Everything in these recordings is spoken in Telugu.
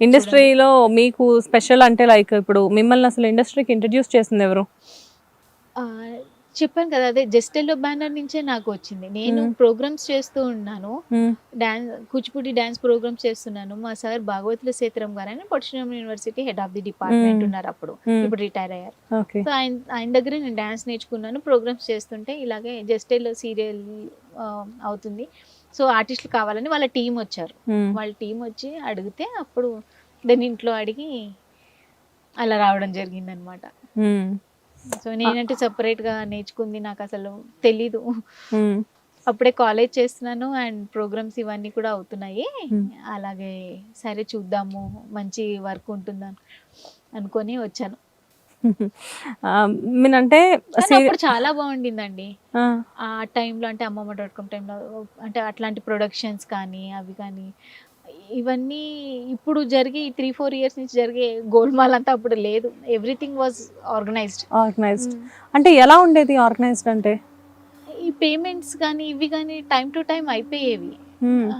ఇండస్ట్రీలో మీకు స్పెషల్ అంటే లైక్ ఇప్పుడు మిమ్మల్ని అసలు ఇండస్ట్రీకి ఇంట్రడ్యూస్ చేసింది ఎవరు చెప్పాను కదా అదే జస్టెల్లో బ్యానర్ నుంచే నాకు వచ్చింది నేను. ప్రోగ్రామ్స్ చేస్తూ ఉన్నాను. డాన్స్ కూచిపూడి డాన్స్ ప్రోగ్రామ్స్ చేస్తున్నాను మా సార్ భాగవతుల సేతురం గారు ఆయన Pattusriram university head of the department. ఉన్నారు అప్పుడు మ్మ్. ఇప్పుడు రిటైర్ అయ్యారు సో ఆయన ఆయన దగ్గర నేను డాన్స్ నేర్చుకున్నాను ప్రోగ్రామ్స్ చేస్తుంటే ఇలాగే జస్టెల్ సీరియల్ అవుతుంది సో ఆర్టిస్టులు కావాలని వాళ్ళ టీం వచ్చారు. వాళ్ళ టీం వచ్చి అడిగితే అప్పుడు దాన్ని ఇంట్లో అడిగి అలా రావడం జరిగింది అనమాట. సో నేనంటే separate గా నేర్చుకుంది నాకు అసలు తెలీదు. అప్పుడే కాలేజ్ చేస్తున్నాను అండ్ ప్రోగ్రామ్స్ ఇవన్నీ కూడా అవుతున్నాయి. అలాగే సరే చూద్దాము మంచి వర్క్ ఉంటుందని అనుకొని వచ్చాను మీనంటే చాలా బాగుండిందండి. ఆ, ఆ టైంలో అంటే అమ్మమ్మ డాట్ కామ్ టైంలో అంటే అట్లాంటి ప్రొడక్షన్స్ కానీ అవి కానీ ఇవన్నీ ఇప్పుడు జరిగే త్రీ ఫోర్ ఇయర్స్ నుంచి జరిగే గోల్మాల్ అంతా అప్పుడు లేదు. ఎవ్రీథింగ్ వాజ్ ఆర్గనైజ్డ్ ఆర్గనైజ్డ్ అంటే ఎలా ఉండేది ఆర్గనైజ్డ్ అంటే? ఈ పేమెంట్స్ కానీ ఇవి కానీ టైం టు టైం అయిపోయేవి. ఆ,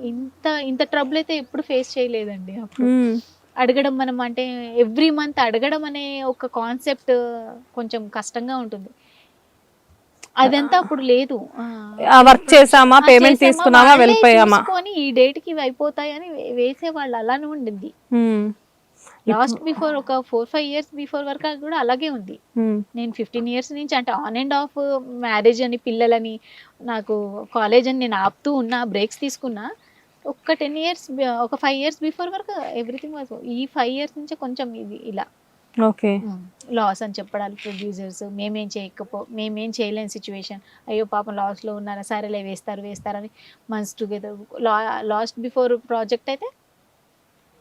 ఇంత ఇంత ట్రబుల్ అయితే ఎప్పుడు ఫేస్ చేయలేదండి అప్పుడు. మ్మ్. అడగడం మనం అంటే ఎవ్రీ మంత్ అడగడం అనే ఒక కాన్సెప్ట్ కొంచెం కష్టంగా ఉంటుంది. అదంతా అప్పుడు లేదు. వర్క్ చేసామా? పేమెంట్ తీసుకున్నామా వాళ్ళే వెళ్ళిపోయామా? ఈ డేట్కి అయిపోతాయి అని వేసే వాళ్ళు అలానే ఉండింది. లాస్ట్ బిఫోర్ ఒక ఫోర్ ఫైవ్ ఇయర్స్ బిఫోర్ వరకు కూడా అలాగే ఉంది. నేను ఫిఫ్టీన్ ఇయర్స్ నుంచి అంటే ఆన్ అండ్ ఆఫ్ మ్యారేజ్ అని పిల్లలని నాకు కాలేజ్ అని నేను ఆపుతూ ఉన్నా బ్రేక్స్ తీసుకున్నా ఒక టెన్ ఇయర్స్ ఒక ఫైవ్ ఇయర్స్ బిఫోర్ వరకు ఎవ్రీథింగ్ వాజ్ ఈ ఫైవ్ ఇయర్స్ నుంచి కొంచెం ఇది ఇలా. ఓకే. లాస్ అని చెప్పడాలు ప్రొడ్యూసర్స్ మేమేం చేయకపో మేమేం చేయలేని సిచ్యువేషన్ అయ్యో పాపం లాస్లో ఉన్నారా సరేలే వేస్తారు వేస్తారని months together last before project అయితే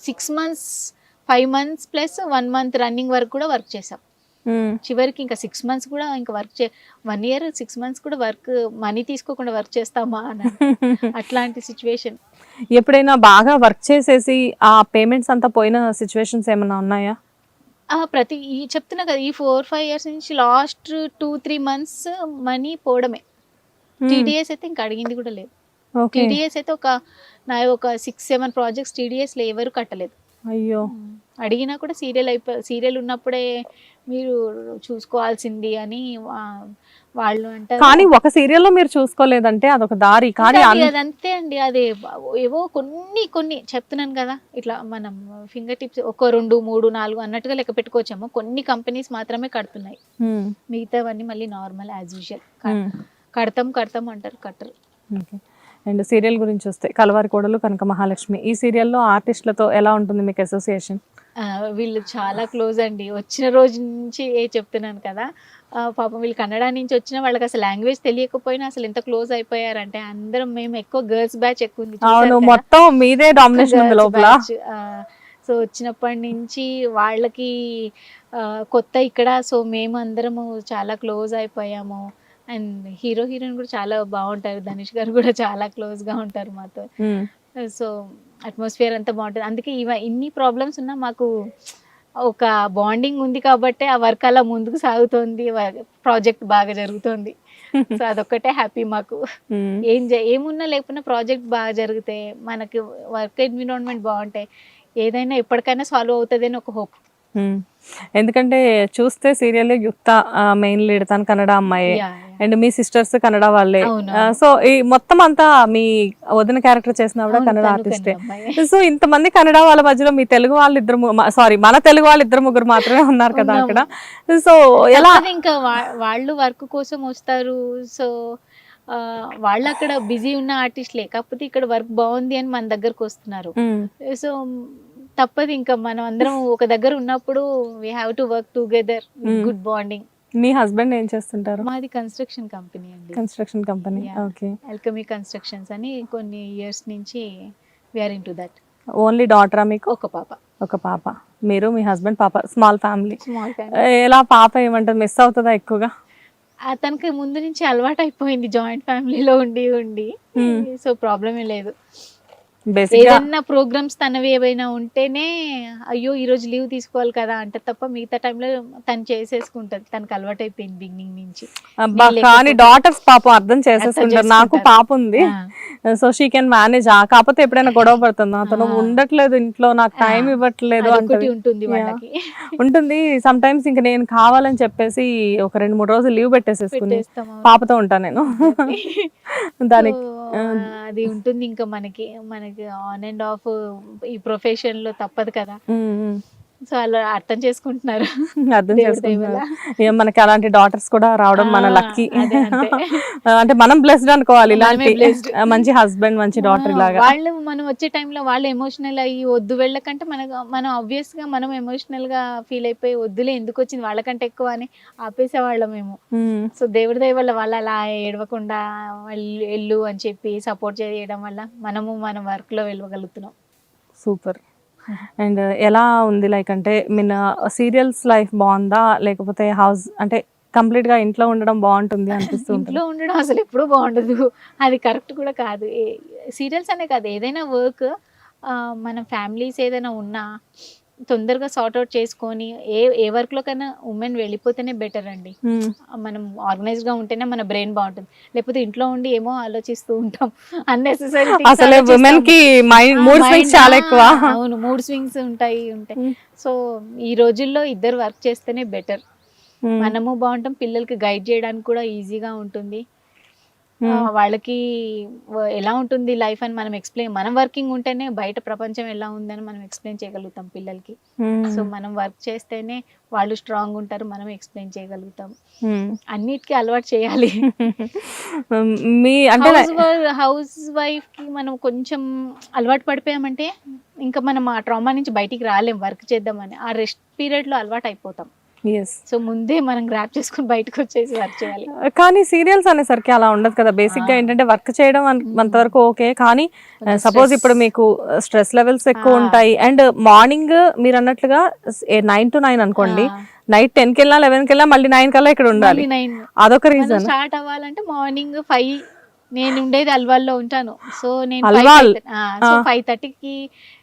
six months five months plus one month running వరకు కూడా వర్క్ చేసాం. చివరికి ఇంకా సిక్స్ మంత్స్ కూడా ఇంకా వర్క్ చే వన్ ఇయర్ సిక్స్ మంత్స్ కూడా వర్క్ మనీ తీసుకోకుండా వర్క్ చేస్తామా అని అట్లాంటి సిచ్యువేషన్ ఎప్పుడైనా బాగా వర్క్ చేసేసి ఆ పేమెంట్స్ అంతా పోయిన సిచ్యువేషన్స్ ఏమైనా ఉన్నాయా? ప్రతి ఈ చెప్తున్నా కదా ఈ ఫోర్ ఫైవ్ ఇయర్స్ నుంచి last two three months money పోవడమే. టీడీఎస్ అయితే ఇంకా అడిగింది కూడా లేదు. టీడీఎస్ అయితే ఒక నా ఒక సిక్స్ సెవెన్ ప్రాజెక్ట్స్ టీడీఎస్లో ఎవరు కట్టలేదు. అయ్యో. అడిగినా కూడా సీరియల్ అయిపో సీరియల్ ఉన్నప్పుడే మీరు చూసుకోవాల్సింది అని వాళ్ళు అంటారు. కానీ ఒక సీరియల్లో మీరు చూసుకోలేదంటే అదొక దారి. కానీ అదంతే అండి. అది ఏవో కొన్ని కొన్ని చెప్తున్నాను కదా. ఇట్లా మనం ఫింగర్ టిప్స్ ఒక రెండు మూడు నాలుగు అన్నట్టుగా లెక్క పెట్టుకోవచ్చేమో. కొన్ని కంపెనీస్ మాత్రమే కడుతున్నాయి. మిగతావన్నీ మళ్ళీ నార్మల్ యాజ్ యూజువల్. కడతాం కడతాం అంటారు కట్టరు. అండ్ సీరియల్ గురించి వస్తే కలవారి కోడలు కనక మహాలక్ష్మి ఈ సీరియల్లో ఆర్టిస్టులతో ఎలా ఉంటుంది మీకు అసోసియేషన్? వీళ్ళు చాలా క్లోజ్ అండి. వచ్చిన రోజు నుంచి ఏ చెప్తున్నాను కదా పాపం వీళ్ళు కన్నడ నుంచి వచ్చిన వాళ్ళకి అసలు లాంగ్వేజ్ తెలియకపోయినా అసలు ఎంత క్లోజ్ అయిపోయారంటే అందరం మేము ఎక్కువ గర్ల్స్ బ్యాచ్ ఎక్కువ ఉంది? మొత్తం మీదే డామినేషన్ లోపల. సో వచ్చినప్పటి నుంచి వాళ్ళకి కొత్త ఇక్కడ సో మేము అందరము చాలా క్లోజ్ అయిపోయాము. అండ్ హీరో హీరోయిన్ కూడా చాలా బాగుంటారు. ధనుష్ గారు కూడా చాలా క్లోజ్గా ఉంటారు మాతో. సో అట్మాస్ఫియర్ అంతా బాగుంటుంది. అందుకే ఇవ ఇన్ని ప్రాబ్లమ్స్ ఉన్నా మాకు ఒక బాండింగ్ ఉంది కాబట్టి ఆ వర్క్ అలా ముందుకు సాగుతోంది. ప్రాజెక్ట్ బాగా జరుగుతోంది. సో అదొక్కటే హ్యాపీ మాకు. మ్మ్. ఏం ఏమున్నా లేకున్నా ప్రాజెక్ట్ బాగా జరిగితే మనకి వర్క్ ఎన్విరాన్మెంట్ బాగుంటాయి ఏదైనా ఎప్పటికైనా సాల్వ్ అవుతుంది అని ఒక హోప్ మ్మ్. ఎందుకంటే చూస్తే సీరియల్ యుక్త మెయిన్ లీడ్ తన కన్నడ అమ్మాయి. అండ్ మీ సిస్టర్స్ కన్నడ వాళ్ళే. సో ఈ మొత్తం అంతా మీ వదిన క్యారెక్టర్ చేసిన కూడా కన్నడ ఆర్టిస్టే సో ఇంతమంది కన్నడ వాళ్ళ మధ్యలో మీ తెలుగు వాళ్ళు ఇద్దరు సారీ మన తెలుగు వాళ్ళు ఇద్దరు ముగ్గురు మాత్రమే ఉన్నారు కదా అక్కడ. సో ఎలా ఇంకా వాళ్ళు వర్క్ కోసం వస్తారు. సో వాళ్ళు అక్కడ బిజీ ఉన్న ఆర్టిస్ట్లే కాకపోతే ఇక్కడ వర్క్ బాగుంది అని మన దగ్గరకు వస్తున్నారు. సో తప్పదు ఇంకా మనం అందరం ఒక దగ్గర ఉన్నప్పుడు we have to work together. Good bonding me husband ఏం చేస్తుంటారు? మాది కన్స్ట్రక్షన్ కంపెనీ అండి. Construction company. ఓకే. ఎల్కమీ కన్స్ట్రక్షన్స్ అని కొన్ని ఇయర్స్ నుంచి we're in to that only డాటరా మీకు? ఒక పాప. ఒక పాప. మీరు మీ హస్బెండ్ పాప స్మాల్ ఫ్యామిలీ స్మాల్ ఎలా పాప ఏమంటారు? మిస్ అవుతుందా ఎక్కువగా? తనకి ముందు నుంచి అలవాటు అయిపోయింది జాయింట్ ఫ్యామిలీలో ఉండి ఉండి. Hmm. సో ప్రాబ్లమే లేదు. బేసిక్గా ఏదైనా ప్రోగ్రామ్స్ తనవి ఏవైనా ఉంటేనే అయ్యో ఈ రోజు లీవ్ తీసుకోవాలి కదా అంటే తప్ప మిగతా టైంలో తను చేసేసుకుంటది. తనకు అలవాటు అయిపోయింది బిగినింగ్ నుంచి కానీ డాటర్స్ పాపం అర్థం చేసేసుకుంటారు నాకు. పాప ఉంది. సో షీ కెన్ మేనేజ్ కాకపోతే ఎప్పుడైనా గొడవ పడుతుంది. అతను. ఉండట్లేదు ఇంట్లో. నాకు టైం. ఇవ్వట్లేదు ఉంటుంది ఉంటుంది. సమ్ టైమ్స్ ఇంక నేను కావాలని చెప్పేసి ఒక రెండు మూడు రోజులు లీవ్ పెట్టేసేసుకుని పాపతో ఉంటాను నేను. దానికి అది ఉంటుంది ఇంకా మనకి మనకి ఆన్ అండ్ ఆఫ్ ఈ ప్రొఫెషన్లో తప్పదు కదా. సో అలా అర్థం చేసుకుంటున్నారు. అర్థం చేసుకుంటున్నారు. మనకి అలాంటి డాటర్స్ కూడా రావడం మన లక్కీ. అంటే మనం బ్లెస్డ్ అనుకోవాలి. ఇలాంటి మంచి హస్బెండ్ మంచి డాటర్ లాగా. వాళ్ళు మనం వచ్చే టైంలో వాళ్ళు ఎమోషనల్ అయ్యి వద్దు వెళ్ళకంటే మనకు మనం ఆబ్వియస్గా మనం ఎమోషనల్గా ఫీల్ అయిపోయి వద్దులే ఎందుకు వచ్చింది? వాళ్ళకంటే ఎక్కువ అని ఆపేసేవాళ్ళం మేము. సో దేవుడి దయ వల్ల వాళ్ళు అలా ఏడవకుండా వెళ్ళు వెళ్ళు అని చెప్పి సపోర్ట్ చేయడం వల్ల మనము మన వర్క్లో వెళ్ళగలుగుతున్నాం. సూపర్. అండ్ ఎలా ఉంది లైక్ అంటే మీన్ సీరియల్స్ లైఫ్ బాగుందా లేకపోతే హౌస్ అంటే కంప్లీట్గా ఇంట్లో ఉండడం బాగుంటుంది అనిపిస్తుంది ఇంట్లో ఉండడం అసలు ఎప్పుడూ బాగుండదు. అది కరెక్ట్ కూడా కాదు. సీరియల్స్ అనే కాదు ఏదైనా వర్క్ మన ఫ్యామిలీస్ ఏదైనా ఉన్నా తొందరగా సార్ట్ అవుట్ చేసుకొని ఏ ఏ వర్క్లో కన్నా ఉమెన్ వెళ్ళిపోతేనే బెటర్ అండి. ఉమ్, మనం ఆర్గనైజ్గా ఉంటేనే మన బ్రెయిన్ బాగుంటుంది. లేకపోతే ఇంట్లో ఉండి ఏమో ఆలోచిస్తూ ఉంటాం. అన్నెసెసరీ అసలే ఉమెన్కి మైండ్ స్వింగ్స్ చాలా ఎక్కువ. అవును మూడ్ స్వింగ్స్ ఉంటాయి ఉంటాయి. సో ఈ రోజుల్లో ఇద్దరు వర్క్ చేస్తేనే బెటర్ ఉమ్, మనము బాగుంటాం పిల్లలకి గైడ్ చేయడానికి కూడా ఈజీగా ఉంటుంది. వాళ్ళకి ఎలా ఉంటుంది లైఫ్ అని మనం ఎక్స్ప్లెయిన్ మనం వర్కింగ్ ఉంటేనే బయట ప్రపంచం ఎలా ఉందని మనం ఎక్స్ప్లెయిన్ చేయగలుగుతాం పిల్లలకి. సో మనం వర్క్ చేస్తేనే వాళ్ళు స్ట్రాంగ్ ఉంటారు మనం ఎక్స్ప్లెయిన్ చేయగలుగుతాం. అన్నిటికీ అలవాటు చేయాలి. మీ అంటే హౌస్ వైఫ్కి మనం కొంచెం అలవాటు పడిపోయామంటే ఇంకా మనం ఆ ట్రామా నుంచి బయటికి రాలేం వర్క్ చేద్దామని. ఆ రెస్ట్ పీరియడ్లో అలవాటు అయిపోతాం. సో ముందే మనం గ్రాప్ చేసుకుని బయటకు వచ్చేసి వర్క్ చేయాలి. కానీ సీరియల్స్ అనేసరికి అలా ఉండదు కదా. బేసిక్గా. ఏంటంటే వర్క్ చేయడం మ్మ్. అంతవరకు ఓకే కానీ సపోజ్. ఇప్పుడు మీకు స్ట్రెస్ లెవెల్స్ ఎక్కువ. ఉంటాయి. అండ్ మార్నింగ్ మీరు అన్నట్లుగా నైన్ టు నైన్ అనుకోండి. నైట్ టెన్కి వెళ్ళినా లెవెన్కి వెళ్ళినా మళ్ళీ నైన్ కల్లా ఇక్కడ ఉండాలి. అదొక రీజన్ స్టార్ట్ అవ్వాలంటే మార్నింగ్ ఫైవ్ నేను ఉండేది అల్వాల్లో ఉంటాను. సో నేను. ఫైవ్ థర్టీకి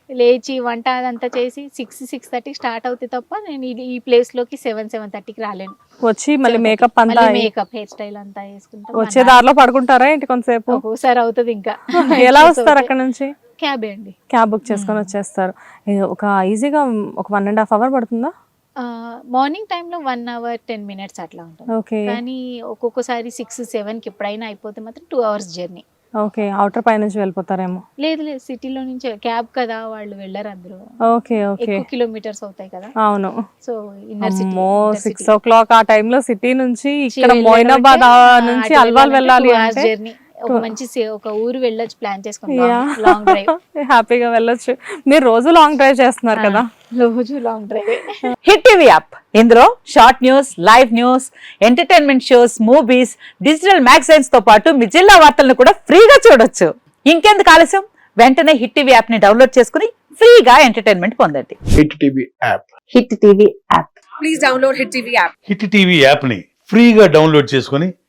లేచి వంట అదంతా చేసి సిక్స్ సిక్స్ థర్టీకి స్టార్ట్ అవుతుంది తప్ప నేను ఇది- ఈ ప్లేస్లోకి సెవెన్ సెవెన్ థర్టీకి రాలేను. వచ్చి మళ్ళీ మేకప్ అంతా మేకప్ హెయిర్ స్టైల్ అంతా వేసుకుంటాం. వచ్చే దారిలో పడుకుంటారా ఏంటి కొంతసేపు? ఒక్కొక్కసారి అవుతుంది ఇంకా. ఎలా వస్తారు అక్కడ నుంచి? క్యాబే అండి. క్యాబ్ బుక్ చేసుకొని. వచ్చేస్తారు. ఒక ఈజీగా ఒక వన్ అండ్ హాఫ్ అవర్ పడుతుందా? మార్నింగ్ టైంలో వన్ అవర్ టెన్ మినిట్స్ అట్లా ఉంటుంది. కానీ ఒక్కొక్కసారి సిక్స్ సెవెన్కి ఎప్పుడైనా అయిపోతే మాత్రం two hours journey okay outer పై నుంచి వెళ్ళిపోతారేమో. లేదు లేదు సిటీలో నుంచి క్యాబ్ కదా వాళ్ళు వెళ్ళరు అందరూ ఓకే ఓకే. కిలోమీటర్స్ అవుతాయి కదా. అవును. So inner city six o'clock ఆ టైంలో సిటీ నుంచి ఇక్కడ మోయినాబాద్ నుంచి అల్వాల్ వెళ్ళాలి అంటే. ఒక మంచి ఒక ఊరు వెళ్ళొచ్చు ప్లాన్ చేసుకుని Yeah. లాంగ్ డ్రైవ్ హ్యాపీగా వెళ్ళొచ్చు. మీరు రోజు లాంగ్ డ్రైవ్ చేస్తున్నారు కదా? రోజు long drive Hit TV app ఇందులో short news live news entertainment shows movies digital మ్యాగజైన్స్తో పాటు మీ జిల్లా వార్తలను కూడా ఫ్రీగా చూడొచ్చు. ఇంకెందుకు ఆలస్యం? వెంటనే హిట్ టీవీ యాప్ని డౌన్లోడ్ చేసుకుని ఫ్రీగా ఎంటర్టైన్మెంట్ పొందండి. Hit TV app Hit TV app Hit TV యాప్ని ఫ్రీగా డౌన్లోడ్ చేసుకొని